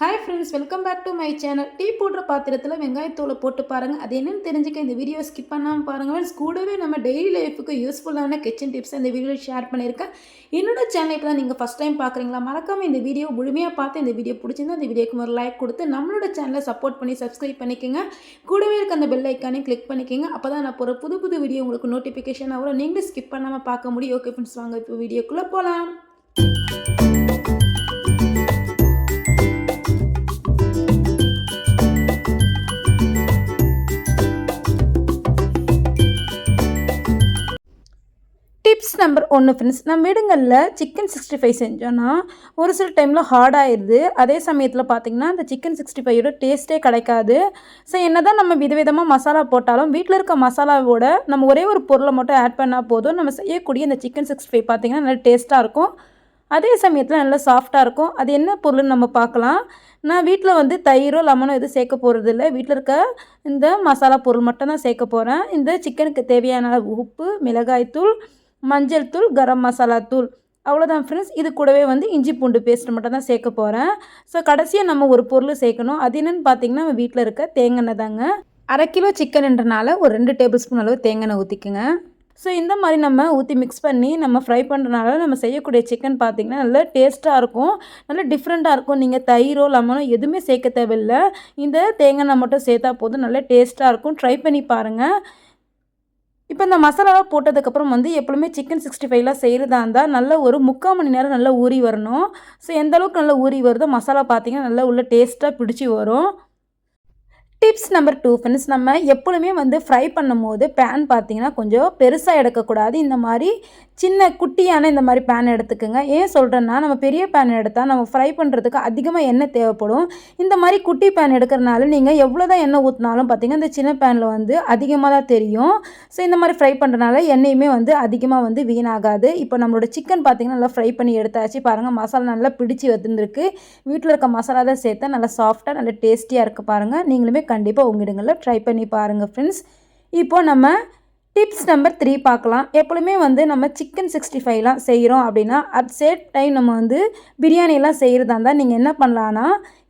Hi friends welcome back to my channel tea போடுற பாத்திரத்தில் வெங்காயத்தூளை போட்டு பாருங்கள் அது என்னென்னு தெரிஞ்சுக்க இந்த வீடியோ ஸ்கிப் பண்ணாமல் பாருங்கள் கூடவே நம்ம டெய்லி லைஃபுக்கு யூஸ்ஃபுல்லான கிச்சன் டிப்ஸ் இந்த வீடியோ ஷேர் பண்ணியிருக்கேன். என்னோட சேனல் இப்போ தான் நீங்கள் ஃபஸ்ட் டைம் பார்க்குறீங்களா மறக்காமல் இந்த வீடியோ முழுமையாக பார்த்து இந்த வீடியோ பிடிச்சிருந்தா இந்த வீடியோக்கு ஒரு லைக் கொடுத்து நம்மளோட சேனலை சப்போர்ட் பண்ணி சப்ஸ்கிரைப் பண்ணிக்கோங்க. கூடவே இருக்க அந்த பெல் ஐக்கானையும் கிளிக் பண்ணிக்கோங்க. அப்போ தான் நான் போகிற புது புது வீடியோ உங்களுக்கு நோட்டிஃபிகேஷன் வரும். நீங்களும் ஸ்கிப் பண்ணாமல் பார்க்க முடியும். ஓகே ஃப்ரெண்ட்ஸ் வாங்க இப்போ வீடியோக்குள்ளே போகலாம் நம்பர் ஒன்று ஃப்ரெண்ட்ஸ் நம்ம வீடுங்களில் சிக்கன் சிக்ஸ்டி ஃபைவ் செஞ்சோன்னா ஒரு சில டைமில் ஹார்ட் ஆயிடுது அதே சமயத்தில் பார்த்திங்கன்னா அந்த சிக்கன் சிக்ஸ்டி ஃபைவோட டேஸ்ட்டே கிடைக்காது. ஸோ என்ன தான் நம்ம விதவிதமாக மசாலா போட்டாலும் வீட்டில் இருக்க மசாலாவோட நம்ம ஒரே ஒரு பொருளை மட்டும் ஆட் பண்ணால் போதும். நம்ம செய்யக்கூடிய இந்த சிக்கன் சிக்ஸ்டி ஃபைவ் பார்த்திங்கன்னா நல்லா டேஸ்ட்டாக இருக்கும். அதே சமயத்தில் நல்லா சாஃப்டாக இருக்கும். அது என்ன பொருள்னு நம்ம பார்க்கலாம் நான் வீட்டில் வந்து தயிரோ லெமனோ எதுவும் சேர்க்க போகிறது இல்லை வீட்டில் இருக்க இந்த மசாலா பொருள் மட்டும் தான் சேர்க்க போகிறேன் இந்த சிக்கனுக்கு தேவையான அளவு உப்பு மிளகாய்த்தூள் மஞ்சள் தூள் கரம் மசாலா தூள். அவ்வளோதான் ஃப்ரெண்ட்ஸ் இது கூடவே வந்து இஞ்சி பூண்டு பேஸ்ட் மட்டும் தான் சேர்க்க போகிறேன் ஸோ கடைசியாக நம்ம ஒரு பொருள் சேர்க்கணும். அது என்னென்னு பார்த்தீங்கன்னா நம்ம வீட்டில் இருக்க தேங்காய் தாங்க. அரை கிலோ சிக்கன்ன்றனால ஒரு ரெண்டு டேபிள் ஸ்பூன் அளவு தேங்காய் ஊற்றிக்குங்க ஸோ இந்த மாதிரி நம்ம ஊற்றி மிக்ஸ் பண்ணி நம்ம ஃப்ரை பண்ணுறனால நம்ம செய்யக்கூடிய சிக்கன் பார்த்திங்கன்னா நல்லா டேஸ்ட்டாக இருக்கும். நல்லா டிஃப்ரெண்ட்டாக இருக்கும். நீங்கள் தயிரோ லெமனோ எதுவுமே சேர்க்க தேவையில்லை. இந்த தேங்காய் மட்டும் சேர்த்தா போதும். நல்லா டேஸ்ட்டாக இருக்கும். ட்ரை பண்ணி பாருங்கள் இப்போ இந்த மசாலாலாம் போட்டதுக்கப்புறம் வந்து எப்பவுமே சிக்கன் சிக்ஸ்டி ஃபைவ்லாம் செய்கிறதா இருந்தால் நல்ல ஒரு முக்கால் மணி நேரம் நல்லா ஊறி வரணும். ஸோ எந்த அளவுக்கு நல்லா ஊறி வருதோ மசாலா பார்த்திங்கன்னா நல்லா உள்ள டேஸ்ட்டாக பிடிச்சி வரும். டிப்ஸ் நம்பர் டூ ஃப்ரெண்ட்ஸ் நம்ம எப்பொழுதுமே வந்து ஃப்ரை பண்ணும் போது பேன் பார்த்தீங்கன்னா கொஞ்சம் பெருசாக எடுக்கக்கூடாது. இந்த மாதிரி சின்ன குட்டியான இந்த மாதிரி பேன் எடுத்துக்கோங்க. ஏன் சொல்கிறேன்னா நம்ம பெரிய பேன் எடுத்தால் நம்ம ஃப்ரை பண்ணுறதுக்கு அதிகமாக எண்ணெய் தேவைப்படும். இந்த மாதிரி குட்டி பேன் எடுக்கிறனால நீங்கள் எவ்வளோ தான் எண்ணெய் ஊற்றினாலும் பார்த்தீங்கன்னா இந்த சின்ன பேனில் வந்து அதிகமாக தான் தெரியும். ஸோ இந்த மாதிரி ஃப்ரை பண்ணுறனால எண்ணெயுமே வந்து அதிகமாக வந்து வீணாகாது. இப்போ நம்மளோட சிக்கன் பார்த்திங்கன்னா நல்லா ஃப்ரை பண்ணி எடுத்தாச்சு. பாருங்கள் மசாலா நல்லா பிடிச்சி வந்துருக்கு வீட்டில் இருக்க மசாலா தான் சேர்த்தா நல்லா சாஃப்டாக நல்லா டேஸ்டியாக இருக்குது பாருங்கள் நீங்களுமே கண்டிப்பாக உங்கள் இடங்களில் ட்ரை பண்ணி பாருங்கள் ஃப்ரெண்ட்ஸ் இப்போது நம்ம டிப்ஸ் நம்பர் த்ரீ பார்க்கலாம். எப்பொழுதுமே வந்து நம்ம சிக்கன் சிக்ஸ்டி ஃபைவ்லாம் செய்கிறோம் அப்படின்னா அட் சேட் டைம் நம்ம வந்து பிரியாணியெல்லாம் செய்கிறதா இருந்தால் நீங்கள் என்ன பண்ணலான்னா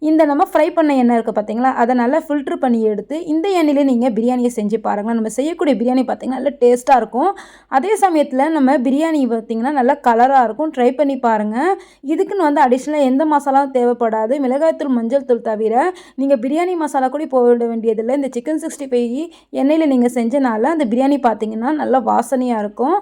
இந்த நம்ம ஃப்ரை பண்ண எண்ணெய் இருக்குது பார்த்தீங்களா அதை நல்லா ஃபில்ட்ரு பண்ணி எடுத்து இந்த எண்ணெயிலே நீங்கள் பிரியாணியை செஞ்சு பாருங்கள் நம்ம செய்யக்கூடிய பிரியாணி பார்த்திங்கன்னா நல்லா டேஸ்ட்டாக இருக்கும். அதே சமயத்தில் நம்ம பிரியாணி பார்த்திங்கன்னா நல்லா கலராக இருக்கும். ட்ரை பண்ணி பாருங்கள் இதுக்குன்னு வந்து அடிஷ்னலாக எந்த மசாலாவும் தேவைப்படாது. மிளகாய்த்தூள் மஞ்சள் தூள் தவிர நீங்கள் பிரியாணி மசாலா கூட போட வேண்டியதில்லை. இந்த சிக்கன் சிக்ஸ்டி ஃபைவ் எண்ணெயில் நீங்கள் செஞ்சனால அந்த பிரியாணி பார்த்திங்கன்னா நல்லா வாசனையாக இருக்கும்.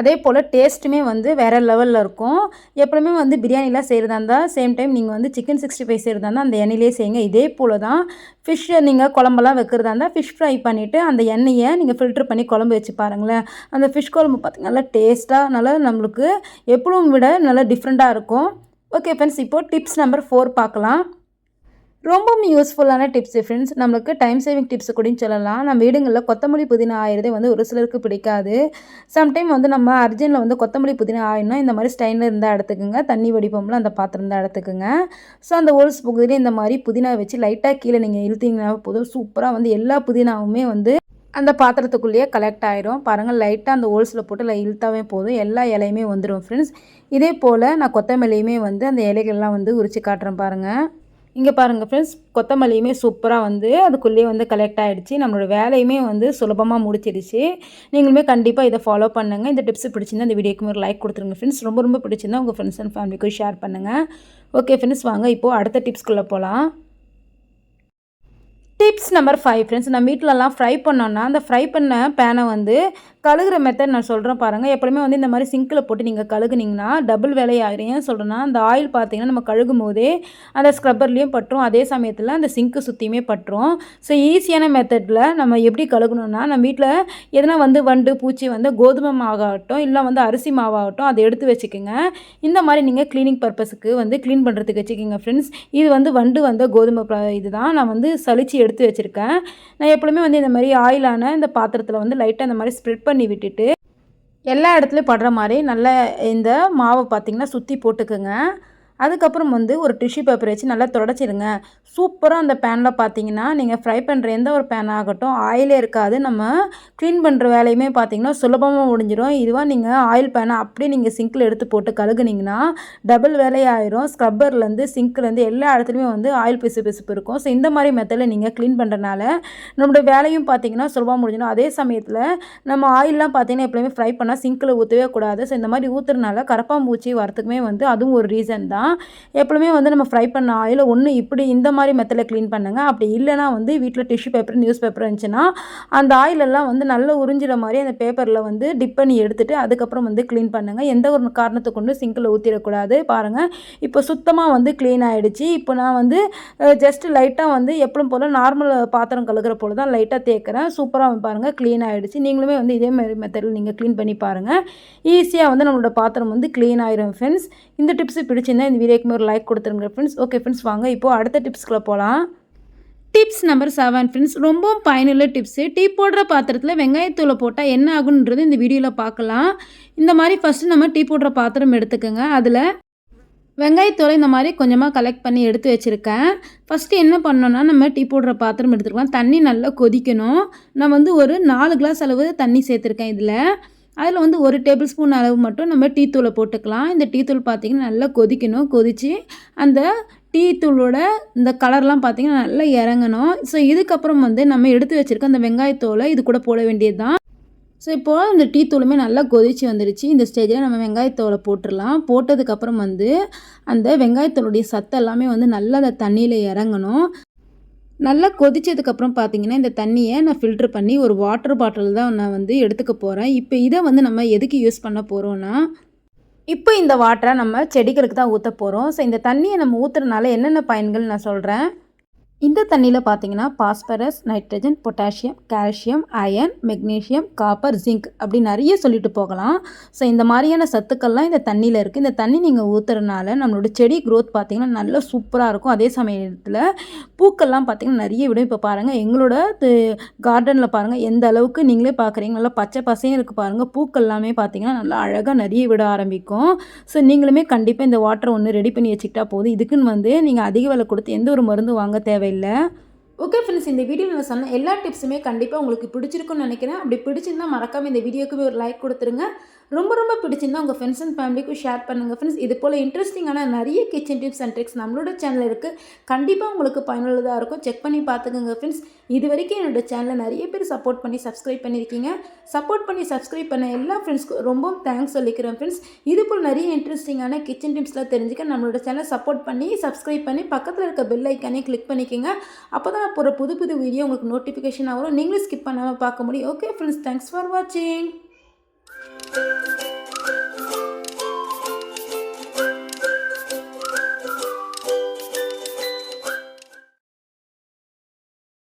அதே போல் டேஸ்ட்டுமே வந்து வேறு லெவலில் இருக்கும். எப்பவுமே வந்து பிரியாணிலாம் செய்கிறதா இருந்தால் சேம் டைம் நீங்கள் வந்து சிக்கன் சிக்ஸ்டி ஃபைவ் செய்கிறதா இருந்தால் அந்த எண்ணெயிலே செய்யுங்க. இதே போல் தான் ஃபிஷ்ஷை நீங்கள் குழம்பெல்லாம் வைக்கிறதா இருந்தால் ஃபிஷ் ஃப்ரை பண்ணிவிட்டு அந்த எண்ணெயை நீங்கள் ஃபில்ட்ரு பண்ணி குழம்பு வச்சு பாருங்களேன். அந்த ஃபிஷ் குழம்பு பார்த்திங்கன்னா நல்லா டேஸ்ட்டாக நல்லா நம்மளுக்கு எப்பவும் விட நல்லா டிஃப்ரெண்ட்டாக இருக்கும். ஓகே ஃப்ரெண்ட்ஸ் இப்போது டிப்ஸ் நம்பர் ஃபோர் பார்க்கலாம். ரொம்பவும் யூஸ்ஃபுல்லான டிப்ஸ் ஃப்ரெண்ட்ஸ் நம்மளுக்கு டைம் சேவிங் டிப்ஸ் கூடன்னு சொல்லலாம். நம்ம வீடுங்களில் கொத்தமல்லி புதினா ஆயிரதே வந்து ஒரு சிலருக்கு பிடிக்காது. சம்டைம் வந்து நம்ம அர்ஜென்ட்டில் வந்து கொத்தமல்லி புதினா ஆயிடணும். இந்த மாதிரி ஸ்டைனில் இருந்தால் எடுத்துக்கோங்க. தண்ணி வடிப்போம்ல அந்த பாத்திரம் இருந்தால் எடுத்துக்கோங்க. ஸோ அந்த ஓல்ஸ் பகுதியில் இந்த மாதிரி புதினா வச்சு லைட்டாக கீழே நீங்கள் இழுத்தீங்கன்னா போதும். சூப்பராக வந்து எல்லா புதினாவுமே வந்து அந்த பாத்திரத்துக்குள்ளேயே கலெக்ட் ஆகிரும் பாருங்கள் லைட்டாக அந்த ஹோல்ஸில் போட்டு இழுத்தாவே போதும். எல்லா இலையுமே வந்துடும் ஃப்ரெண்ட்ஸ் இதே போல் நான் கொத்தமல்லியுமே வந்து அந்த இலைகள்லாம் வந்து உரிச்சு காட்டுறேன் பாருங்கள் இங்கே பாருங்கள் ஃப்ரெண்ட்ஸ் கொத்தமல்லியுமே சூப்பராக வந்து அதுக்குள்ளேயே வந்து கலெக்ட் ஆகிடுச்சு நம்மளோட வேலையுமே வந்து சுலபமாக முடிச்சிடுச்சு நீங்களுமே கண்டிப்பாக இதை ஃபாலோ பண்ணுங்கள் இந்த டிப்ஸ் பிடிச்சிருந்தா இந்த வீடியோக்கு ஒரு லைக் கொடுத்துருங்க ஃப்ரெண்ட்ஸ் ரொம்ப ரொம்ப பிடிச்சிருந்தா உங்கள் ஃப்ரெண்ட்ஸ் அண்ட் ஃபேமிலிக்கும் ஷேர் பண்ணுங்கள் ஓகே ஃப்ரெண்ட்ஸ் வாங்க இப்போது அடுத்த டிப்ஸ்க்குள்ளே போகலாம் டிப்ஸ் நம்பர் ஃபைவ் ஃப்ரெண்ட்ஸ் நம்ம வீட்டிலலாம் ஃப்ரை பண்ணோன்னா அந்த ஃப்ரை பண்ண பேனை வந்து கழுகுற மெத்தட் நான் சொல்கிறேன் பாருங்கள் எப்பவுமே வந்து இந்த மாதிரி சிங்கில் போட்டு நீங்கள் கழுகுனீங்கன்னா டபுள் வேலையாகிறேன் ஏன் சொல்கிறேன்னா அந்த ஆயில் பார்த்தீங்கன்னா நம்ம கழுகும் போதே அந்த ஸ்க்ரப்பர்லேயும் பட்டுரும். அதே சமயத்தில் அந்த சிங்க்கு சுற்றியுமே பட்டுரும். ஸோ ஈஸியான மெத்தடில் நம்ம எப்படி கழுகணும்னா நம்ம வீட்டில் எதனா வந்து வண்டு பூச்சி வந்து கோதுமை மாவாகட்டும் இல்லை வந்து அரிசி மாவாகட்டும் அதை எடுத்து வச்சுக்கோங்க. இந்த மாதிரி நீங்கள் க்ளீனிங் பர்பஸுக்கு வந்து க்ளீன் பண்ணுறதுக்கு வச்சுக்கோங்க ஃப்ரெண்ட்ஸ் இது வந்து வண்டு வந்த கோதுமை இதுதான். நான் வந்து சளிச்சு எடுத்து வச்சுருக்கேன். நான் எப்பவுமே வந்து இந்த மாதிரி ஆயிலான இந்த பாத்திரத்தில் வந்து லைட்டாக இந்த மாதிரி ஸ்ப்ரெட் பண்ணி விட்டுட்டு எல்லா இடத்துலையும் படுற மாதிரி நல்லா இந்த மாவை பார்த்திங்கன்னா சுற்றி போட்டுக்கோங்க. அதுக்கப்புறம் வந்து ஒரு டிஷ்யூ பேப்பர் வச்சு நல்லா தொடச்சிடுங்க. சூப்பராக அந்த பேனில் பார்த்தீங்கன்னா நீங்கள் ஃப்ரை பண்ணுற எந்த ஒரு பேன் ஆகட்டும் ஆயிலே இருக்காது. நம்ம க்ளீன் பண்ணுற வேலையுமே பார்த்தீங்கன்னா சுலபமாக முடிஞ்சிடும் இதுவாக நீங்கள் ஆயில் பேனை அப்படியே நீங்கள் சிங்கில் எடுத்து போட்டு கழுகுனீங்கன்னா டபுள் வேலையாயிரும். ஸ்க்ரப்பர்லேருந்து சிங்க்லேருந்து எல்லா இடத்துலையுமே வந்து ஆயில் பிசு பிசுப்பு இருக்கும். ஸோ இந்த மாதிரி மெத்தடில் நீங்கள் க்ளீன் பண்ணுறனால நம்மளோட வேலையும் பார்த்தீங்கன்னா சுலபமாக முடிஞ்சிடும். அதே சமயத்தில் நம்ம ஆயிலெலாம் பார்த்தீங்கன்னா எப்பவுமே ஃப்ரை பண்ணால் சிங்கில் ஊற்றவே கூடாது. ஸோ இந்த மாதிரி ஊற்றுறதுனால கரப்பாம்பூச்சி வரத்துக்குமே வந்து அதுவும் ஒரு ரீசன் தான். எப்பவுமே வந்து நம்ம ஃப்ரை பண்ண ஆயில் ஒன்று இப்படி இந்த மாதிரி மெத்தடில் க்ளீன் பண்ணுங்க. அப்படி இல்லைனா வந்து வீட்டில் டிஷ்யூ பேப்பர் நியூஸ் பேப்பர் இருந்துச்சுன்னா அந்த ஆயிலெல்லாம் வந்து நல்லா உறிஞ்சிற மாதிரி அந்த பேப்பரில் வந்து டிப் பண்ணி எடுத்துகிட்டு அதுக்கப்புறம் வந்து க்ளீன் பண்ணுங்கள் எந்த ஒரு காரணத்தை கொண்டு சிங்கில் ஊற்றிடக்கூடாது பாருங்கள் இப்போ சுத்தமாக வந்து க்ளீன் ஆகிடுச்சு இப்போ நான் வந்து ஜஸ்ட் லைட்டாக வந்து எப்பவும் போல் நார்மல் பாத்திரம் கழுகுற போல் தான் லைட்டாக தேய்க்கிறேன். சூப்பராக பாருங்கள் க்ளீன் ஆகிடுச்சு நீங்களுமே வந்து இதே மாதிரி மெத்தடில் நீங்கள் க்ளீன் பண்ணி பாருங்கள் ஈஸியாக வந்து நம்மளோட பாத்திரம் வந்து க்ளீன் ஆயிரும் ஃப்ரெண்ட்ஸ் இந்த டிப்ஸ் பிடிச்சிருந்தா இந்த வீடியோக்குமே ஒரு லைக் கொடுத்துருங்க ஃப்ரெண்ட்ஸ் ஓகே ஃப்ரெண்ட்ஸ் வாங்க. இப்போது அடுத்த டிப்ஸ்க்குள்ளே போகலாம் டிப்ஸ் நம்பர் செவன் ஃப்ரெண்ட்ஸ் ரொம்பவும் பயனுள்ள டிப்ஸு டீ போடுற பாத்திரத்தில் வெங்காயத்தூளை போட்டால் என்ன ஆகுன்றது இந்த வீடியோவில் பார்க்கலாம். இந்த மாதிரி ஃபஸ்ட்டு நம்ம டீ போடுற பாத்திரம் எடுத்துக்கோங்க. அதில் வெங்காயத்தூளை இந்த மாதிரி கொஞ்சமாக கலெக்ட் பண்ணி எடுத்து வச்சுருக்கேன். ஃபஸ்ட்டு என்ன பண்ணோன்னா நம்ம டீ போடுற பாத்திரம் எடுத்துக்கலாம். தண்ணி நல்லா கொதிக்கணும். நான் வந்து ஒரு நாலு கிளாஸ் அளவு தண்ணி சேர்த்துருக்கேன் இதில். அதில் வந்து ஒரு டேபிள் ஸ்பூன் அளவு மட்டும் நம்ம டீ தூளை போட்டுக்கலாம். இந்த டீ தூள் பார்த்திங்கன்னா நல்லா கொதிக்கணும் கொதித்து அந்த டீ தூளோட இந்த கலர்லாம் பார்த்திங்கன்னா நல்லா இறங்கணும். ஸோ இதுக்கப்புறம் வந்து நம்ம எடுத்து வச்சுருக்க அந்த வெங்காயத்தோலை இது கூட போட வேண்டியது தான் ஸோ இப்போது இந்த டீ தூளுமே நல்லா கொதிச்சு வந்துடுச்சு இந்த ஸ்டேஜில் நம்ம வெங்காயத்தோலை போட்டுடலாம். போட்டதுக்கப்புறம் வந்து அந்த வெங்காயத்தோளுடைய சத்து எல்லாமே வந்து நல்லா அந்த தண்ணியில் இறங்கணும். நல்லா கொதித்ததுக்கப்புறம் பார்த்தீங்கன்னா இந்த தண்ணியை நான் ஃபில்ட்ரு பண்ணி ஒரு வாட்டர் பாட்டில் தான் நான் வந்து எடுத்துக்க போகிறேன் இப்போ இதை வந்து நம்ம எதுக்கு யூஸ் பண்ண போகிறோன்னா இப்போ இந்த வாட்டரை நம்ம செடிகளுக்கு தான் ஊற்ற போகிறோம் ஸோ இந்த தண்ணியை நம்ம ஊற்றுறதுனால என்னென்ன பயன்கள் நான் சொல்கிறேன் இந்த தண்ணியில் பார்த்தீங்கன்னா phosphorus nitrogen potassium calcium iron magnesium copper zinc அப்படி நிறைய சொல்லிட்டு போகலாம். ஸோ இந்த மாதிரியான சத்துக்கள்லாம் இந்த தண்ணியில் இருக்குது இந்த தண்ணி நீங்கள் ஊற்றுறதுனால நம்மளோட செடி க்ரோத் பார்த்திங்கன்னா நல்லா சூப்பராக இருக்கும். அதே சமயத்தில் பூக்கள்லாம் பார்த்திங்கன்னா நிறைய விடும். இப்போ பாருங்கள் எங்களோட கார்டனில் பாருங்கள் எந்த அளவுக்கு நீங்களே பார்க்குறீங்க நல்லா பச்சை பசையும் இருக்குது பாருங்கள் பூக்கள் எல்லாமே பார்த்திங்கன்னா நல்லா அழகாக நிறைய விட ஆரம்பிக்கும். ஸோ நீங்களுமே கண்டிப்பாக இந்த வாட்டரை ஒன்று ரெடி பண்ணி வச்சுக்கிட்டா போதும். இதுக்குன்னு வந்து நீங்கள் அதிக விலை கொடுத்து எந்த ஒரு மருந்து வாங்க தேவை தேவையில்லை. ஓகே ஃப்ரெண்ட்ஸ் இந்த வீடியோ நான் சொன்ன எல்லா டிப்ஸுமே கண்டிப்பாக உங்களுக்கு பிடிச்சிருக்குன்னு நினைக்கிறேன். அப்படி பிடிச்சிருந்தால் மறக்காமல் இந்த வீடியோக்குமே ஒரு லைக் கொடுத்துருங்க. ரொம்ப ரொம்ப பிடிச்சிருந்தா உங்கள் ஃப்ரெண்ட்ஸ் அண்ட் ஃபேமிலிக்கும் ஷேர் பண்ணுங்கள் ஃப்ரெண்ட்ஸ் இது போல் இன்ட்ரெஸ்டிங்கான நிறைய கிச்சன் டிப்ஸ் அண்ட் ட்ரிக்ஸ் நம்மளோட சேனல் இருக்குது கண்டிப்பாக உங்களுக்கு பயனுள்ளதாக இருக்கும். செக் பண்ணி பார்த்துக்கோங்க ஃப்ரெண்ட்ஸ் இது வரைக்கும் என்னோட சேனலை நிறைய பேர் சப்போர்ட் பண்ணி சப்ஸ்கிரைப் பண்ணியிருக்கீங்க. சப்போர்ட் பண்ணி சப்ஸ்கிரைப் பண்ண எல்லா ஃப்ரெண்ட்ஸ்க்கும் ரொம்ப தேங்க்ஸ் சொல்லிக்கிறேன் ஃப்ரெண்ட்ஸ் இது போல் நிறைய இன்ட்ரெஸ்டிங்கான கிச்சன் டிப்ஸ்லாம் தெரிஞ்சுக்க நம்மளோட சேனலை சப்போர்ட் பண்ணி சப்ஸ்கிரைப் பண்ணி பக்கத்தில் இருக்க பெல் ஐக்கானே கிளிக் பண்ணிக்கோங்க. அப்போ தான் போகிற புது புது வீடியோ உங்களுக்கு நோட்டிஃபிகேஷன் ஆகும் நீங்களும் ஸ்கிப் பண்ணாமல் பார்க்க முடியும். ஓகே ஃப்ரெண்ட்ஸ் தேங்க்ஸ் ஃபார் வாட்சிங் Música